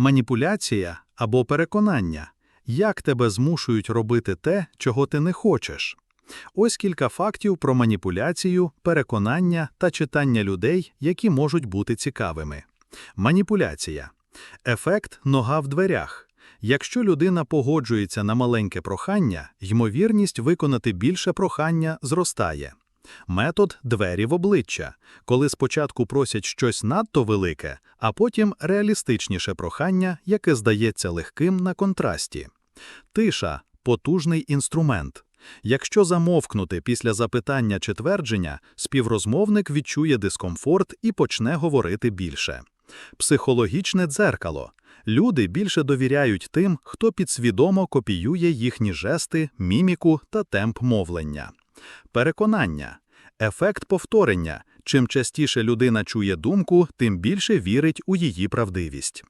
Маніпуляція або переконання. Як тебе змушують робити те, чого ти не хочеш? Ось кілька фактів про маніпуляцію, переконання та читання людей, які можуть бути цікавими. Маніпуляція. Ефект нога в дверях. Якщо людина погоджується на маленьке прохання, ймовірність виконати більше прохання зростає. Метод двері в обличчя, коли спочатку просять щось надто велике, а потім реалістичніше прохання, яке здається легким на контрасті. Тиша потужний інструмент. Якщо замовкнути після запитання чи твердження, співрозмовник відчує дискомфорт і почне говорити більше. Психологічне дзеркало. Люди більше довіряють тим, хто підсвідомо копіює їхні жести, міміку та темп мовлення. Переконання. Ефект повторення. Чим частіше людина чує думку, тим більше вірить у її правдивість.